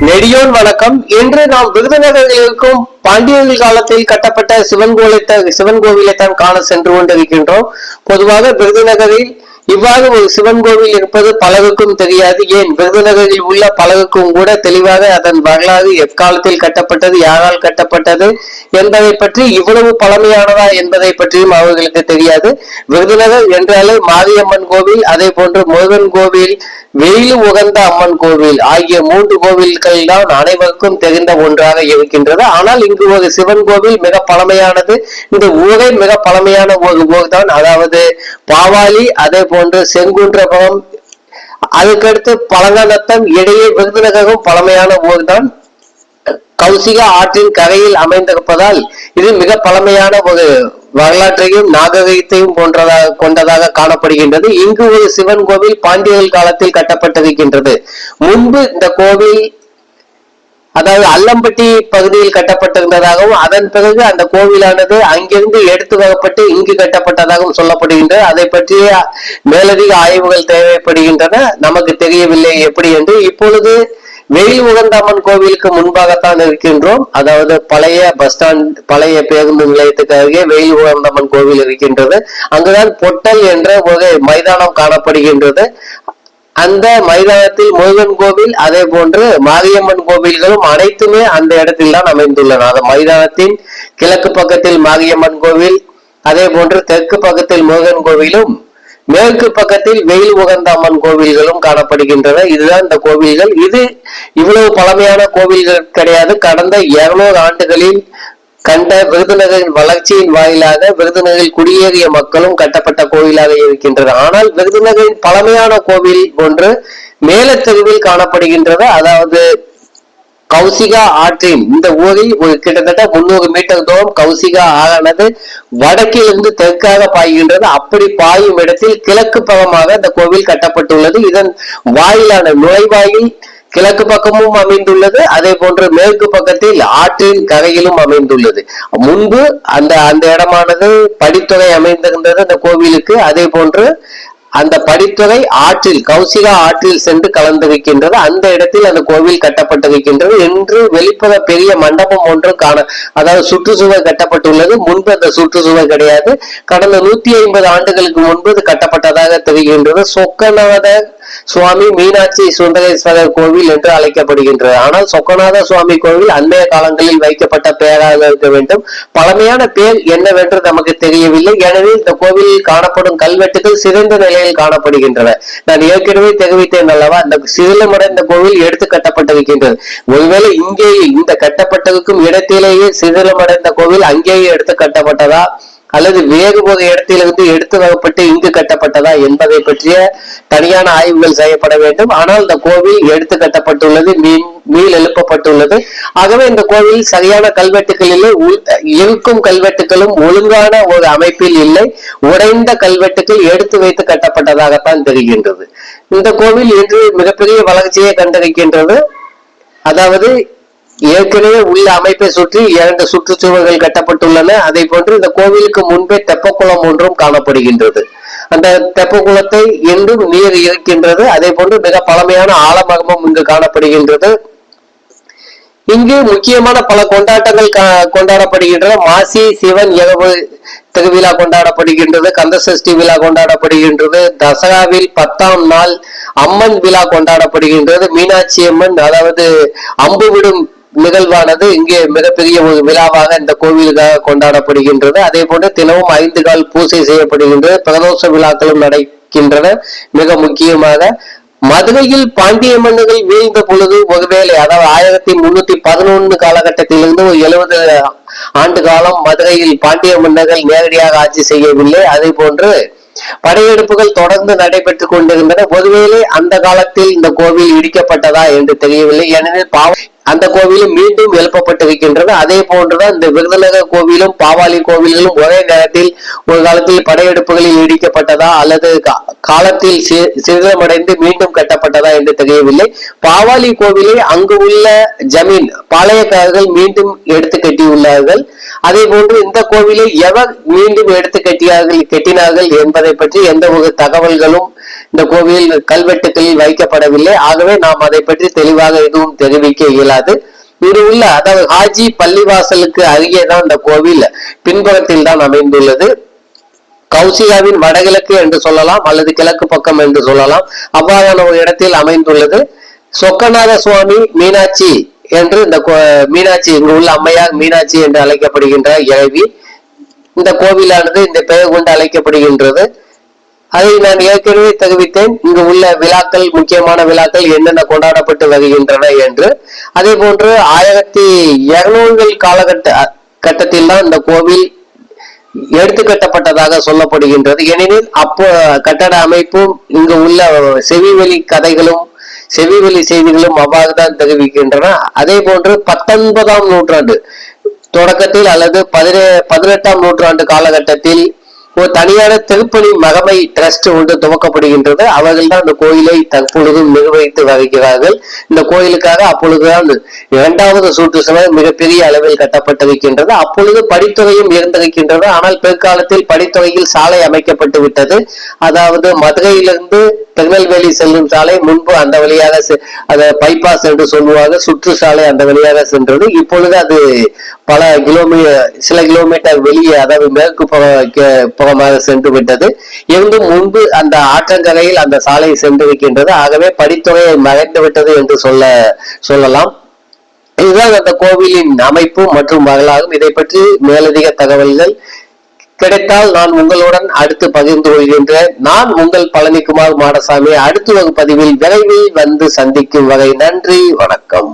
நெடியோன் வணக்கம். இன்று நாம் விருதுநகரில் இருக்கும் பாண்டியர்கள் காலத்தில் கட்டப்பட்ட சிவன் கோவிலை சிவன் கோவிலை தான் காண சென்று கொண்டிருக்கின்றோம். பொதுவாக விருதுநகரில் இவ்வாறு ஒரு சிவன் கோவில் இருப்பது பலருக்கும் தெரியாது. ஏன்? விருதுநகரில் உள்ள பலருக்கும் கூட தெளிவாக அதன் வரலாறு எக்காலத்தில் கட்டப்பட்டது யாரால் கட்டப்பட்டது என்பதை பற்றி இவ்வளவு பழமையானதா என்பதை பற்றியும் அவர்களுக்கு தெரியாது. விருதுநகர் என்றாலே மாரியம்மன் கோவில் அதே போன்று முருகன் கோவில் வெயில் உகந்த அம்மன் கோவில் ஆகிய மூன்று கோவில்கள் தான் அனைவருக்கும் தெரிந்த ஒன்றாக இருக்கின்றது. ஆனால் இங்கு ஒரு சிவன் கோவில் மிக பழமையானது. இந்த ஊரே மிக பழமையான ஒரு ஊர் தான். அதாவது பாவாலி அதே போன்று செங்குன்றபுரம் அதுக்கடுத்து பழங்கானத்தம் இடையே விருதுநகரும் பழமையான ஊர்தான். கௌசிக கௌசிகா ஆற்றின் கரையில் அமைந்திருப்பதால் இது மிக பழமையான ஒரு வரலாற்றையும் நாகரிகத்தையும் போன்றதாக கொண்டதாக காணப்படுகின்றது. இங்கு ஒரு சிவன் கோவில் பாண்டியர்கள் காலத்தில் கட்டப்பட்டிருக்கின்றது. முன்பு இந்த கோவில் அதாவது அல்லம்பட்டி பகுதியில் கட்டப்பட்டிருந்ததாகவும் அதன் பிறகு அந்த கோவிலானது அங்கிருந்து எடுத்து வரப்பட்டு இங்கு கட்டப்பட்டதாகவும் சொல்லப்படுகின்றது. அதை பற்றிய மேலதிக ஆய்வுகள் தேவைப்படுகின்றன. நமக்கு தெரியவில்லை எப்படி என்று. இப்பொழுது வெயில் உகந்தாமன் கோவிலுக்கு முன்பாகத்தான் இருக்கின்றோம். அதாவது பழைய பஸ் ஸ்டாண்ட் பழைய பேருந்து நிலையத்துக்கு அருகே வெயில் உகந்தாமன் கோவில் இருக்கின்றது. அங்குதான் பொட்டல் என்ற ஒரு மைதானம் காணப்படுகின்றது. அந்த மைதானத்தில் முருகன் கோவில் அதே போன்று மாரியம்மன் கோவில்களும் அனைத்துமே அந்த இடத்தில் தான் அமைந்துள்ளன. அந்த மைதானத்தின் கிழக்கு பக்கத்தில் மாரியம்மன் கோவில் அதே போன்று தெற்கு பக்கத்தில் முருகன் கோவிலும் மேற்கு பக்கத்தில் வெயில் உகந்த அம்மன் கோவில்களும் காணப்படுகின்றன. இதுதான் இந்த கோவில்கள். இது இவ்வளவு பழமையான கோவில்கள் கிடையாது. கடந்த இருநூறு ஆண்டுகளில் கண்ட விருதுநகரின் வளர்ச்சியின் வாயிலாக விருதுநகரில் குடியேறிய மக்களும் கட்டப்பட்ட கோவிலாக இருக்கின்றது ஆனால் விருதுநகரின் பழமையான கோவில் ஒன்று மேலத்தெருவில் காணப்படுகின்றது. அதாவது கௌசிகா ஆற்றின் இந்த ஊரில் ஒரு கிட்டத்தட்ட முன்னூறு மீட்டர் தூரம் கௌசிகா ஆறானது வடக்கிலிருந்து தெற்காக பாய்கின்றது. அப்படி பாயும் இடத்தில் கிழக்கு பகமாக இந்த கோவில் கட்டப்பட்டுள்ளது. இதன் வாயிலான நுழைவாயில் கிழக்கு பக்கமும் அமைந்துள்ளது. அதே போன்று மேற்கு பக்கத்தில் ஆற்றின் கரையிலும் அமைந்துள்ளது. முன்பு அந்த அந்த இடமானது படித்துறை அமைந்திருந்தது அந்த கோவிலுக்கு. அதே போன்று அந்த படித்துறை ஆற்றில் கௌசிகா ஆற்றில் சென்று கலந்திருக்கின்றது. அந்த இடத்தில் அந்த கோவில் கட்டப்பட்டிருக்கின்றது. என்று வெளிப்புற பெரிய மண்டபம் ஒன்று காண அதாவது சுற்றுச்சுவர் கட்டப்பட்டுள்ளது. முன்பு அந்த சுற்றுச்சுவர் கிடையாது. கடந்த நூத்தி ஐம்பது ஆண்டுகளுக்கு முன்பு இது கட்டப்பட்டதாக தெரிகின்றது. சொக்கநாத சுவாமி மீனாட்சி சுந்தரேஸ்வரர் கோவில் என்று அழைக்கப்படுகின்றது. ஆனால் சொக்கநாத சுவாமி கோவில் அண்மைய காலங்களில் வைக்கப்பட்ட பெயராக இருக்க வேண்டும். பழமையான பேர் என்னவென்று நமக்கு தெரியவில்லை. எனவே இந்த கோவிலில் காணப்படும் கல்வெட்டுகள் சிறந்த நிலையில் காணப்படுகின்றன. நான் ஏற்கனவே தெரிவித்தேன் அல்லவா இந்த சிதிலமடைந்த கோவில் எடுத்து கட்டப்பட்டிருக்கின்றது. ஒருவேளை இங்கேயே இந்த கட்டப்பட்டதுக்கும் இடத்திலேயே சிதிலமடைந்த கோவில் அங்கேயே எடுத்து கட்டப்பட்டதா? அல்லது வேறு ஒரு இடத்திலிருந்து எடுத்து வரப்பட்டு இங்கு கட்டப்பட்டதா என்பதை பற்றிய தனியான ஆய்வுகள் செய்யப்பட வேண்டும். ஆனால் இந்த கோவில் எடுத்து கட்டப்பட்டுள்ளது மீன் மீள் எழுப்பப்பட்டுள்ளது. ஆகவே இந்த கோவில் சரியான கல்வெட்டுகளிலே இருக்கும் கல்வெட்டுகளும் ஒழுங்கான ஒரு அமைப்பில் இல்லை. உடைந்த கல்வெட்டுகள் எடுத்து வைத்து கட்டப்பட்டதாகத்தான் தெரிகின்றது. இந்த கோவில் இன்று மிகப்பெரிய வளர்ச்சியை கண்டிருக்கின்றது. அதாவது ஏற்கனவே உள்ள அமைப்பை சுற்றி இரண்டு சுற்றுச்சுவர்கள் கட்டப்பட்டுள்ளன. அதை போன்று இந்த கோவிலுக்கு முன்பே தெப்பக்குளம் ஒன்றும் காணப்படுகின்றது. அந்த தெப்பக்குளத்தை என்றும் நீர் இருக்கின்றது. அதே போன்று மிக பழமையான ஆலமகமும் இங்கு காணப்படுகின்றது. இங்கு முக்கியமான பல கொண்டாட்டங்கள் கா- கொண்டாடப்படுகின்றன. மாசி சிவன் இரவு திருவிழா கொண்டாடப்படுகின்றது. கந்தசஷ்டி விழா கொண்டாடப்படுகின்றது. தசராவில் பத்தாம் நாள் அம்மன் விழா கொண்டாடப்படுகின்றது. மீனாட்சி அம்மன் அதாவது அம்பு விடும் நிகழ்வானது இங்கே மிகப்பெரிய ஒரு விழாவாக இந்த கோவிலுக்காக கொண்டாடப்படுகின்றது. அதே போன்று தினமும் ஐந்து கால் பூஜை செய்யப்படுகின்றது பிரதோஷ விழாக்களும் நடக்கின்றன. மிக முக்கியமாக மதுரையில் பாண்டிய மன்னர்கள் வீழ்ந்த பொழுது ஒருவேளை அதாவது ஆயிரத்தி முன்னூத்தி பதினொன்னு காலகட்டத்திலிருந்து ஒரு எழுபது ஆண்டு காலம் மதுரையில் பாண்டிய மன்னர்கள் நேரடியாக ஆட்சி செய்யவில்லை. அதே போன்று படையெடுப்புகள் தொடர்ந்து நடைபெற்றுக் கொண்டிருந்தன. ஒருவேளை அந்த காலத்தில் இந்த கோவில் இடிக்கப்பட்டதா என்று தெரியவில்லை. ஏனெனில் பாவ அந்த கோவிலும் மீண்டும் எழுப்பப்பட்டிருக்கின்றது. அதே போன்றுதான் இந்த விருதுநகர் கோவிலும் பாவாலி கோவில்களும் ஒரே நேரத்தில் ஒரு காலத்தில் படையெடுப்புகளில் இடிக்கப்பட்டதா அல்லது காலத்தில் சி- சிதிலமடைந்து மீண்டும் கட்டப்பட்டதா என்று தெரியவில்லை. பாவாலி கோவிலை அங்கு உள்ள ஜமீன் பாளையக்காரர்கள் மீண்டும் எடுத்து கட்டியுள்ளார்கள். அதே போன்று இந்த கோவிலை எவர் மீண்டும் எடுத்து கட்டியார்கள் கட்டினார்கள் என்பதை பற்றி எந்த ஒரு தகவல்களும் இந்த கோவில் கல்வெட்டுகளில் வைக்கப்படவில்லை. ஆகவே நாம் அதை பற்றி தெளிவாக எதுவும் தெரிவிக்க இயலாது. இது உள்ள அதாவது ஹாஜி பள்ளிவாசலுக்கு அருகே தான் இந்த கோவில் பின்புறத்தில் தான் அமைந்துள்ளது. கௌசிகாவின் வடகிழக்கு என்று சொல்லலாம் அல்லது கிழக்கு பக்கம் என்று சொல்லலாம். அவ்வாறான ஒரு இடத்தில் அமைந்துள்ளது. சொக்கநாத சுவாமி மீனாட்சி என்று இந்த கோ- மீனாட்சி இங்கு உள்ள அம்மையார் மீனாட்சி என்று அழைக்கப்படுகின்ற இறைவி இந்த கோவிலானது இந்த பெயர் கொண்டு அழைக்கப்படுகின்றது. அதை நான் ஏற்கனவே தெரிவித்தேன். இங்கு உள்ள விழாக்கள் முக்கியமான விழாக்கள் என்னென்ன கொண்டாடப்பட்டு வருகின்றன என்று. அதே போன்று ஆயிரத்தி இருநூறுகள் காலகட்ட கட்டத்தில் தான் இந்த கோவில் எடுத்து கட்டப்பட்டதாக சொல்லப்படுகின்றது. ஏனெனில் அப்போ கட்டட அமைப்பும் இங்கு உள்ள செவிவெளி கதைகளும் செவிவெளி செய்திகளும் அவ்வாறு தான் தெரிவிக்கின்றன. அதே போன்று பத்தொன்பதாம் நூற்றாண்டு தொடக்கத்தில் அல்லது பதினே பதினெட்டாம் நூற்றாண்டு காலகட்டத்தில் ஒரு தனியான திருப்பணி மகமை டிரஸ்ட் ஒன்று துவக்கப்படுகின்றது. அவர்கள் தான் இந்த கோயிலை தற்பொழுதும் நிர்வகித்து வருகிறார்கள். இந்த கோயிலுக்காக அப்பொழுதுதான் இரண்டாவது சுற்றுச்சூழல் மிகப்பெரிய அளவில் கட்டப்பட்டிருக்கின்றது. அப்பொழுது படித்துறையும் இருந்திருக்கின்றது. ஆனால் பிற்காலத்தில் படித்துறையில் சாலை அமைக்கப்பட்டு விட்டது. அதாவது மதுரையிலிருந்து திருநெல்வேலி செல்லும் சாலை முன்பு அந்த வழியாக அதை பைபாஸ் என்று சொல்லுவாங்க. சுற்று சாலை அந்த வழியாக சென்றது. இப்பொழுது அது பல கிலோமீட்டர் சில கிலோமீட்டர் வெளியே அதாவது மேற்கு புற- புறமாக சென்று விட்டது. இருந்தும் முன்பு அந்த ஆற்றங்கரையில் அந்த சாலை சென்றிருக்கின்றது ஆகவே படித்துறையை மறைந்து விட்டது என்று சொல்ல சொல்லலாம். இதுதான் அந்த கோவிலின் அமைப்பு மற்றும் வரலாறும் இதை பற்றி மேலதிக தகவல்கள் கிடைத்தால் நான் உங்களுடன் அடுத்து பகிர்ந்து கொள்கின்றேன். நான் உங்கள் பழனிக்குமார் மாடசாமி. அடுத்து ஒரு பதிவில் விரைவில் வந்து சந்திக்கும் வகை நன்றி வணக்கம்.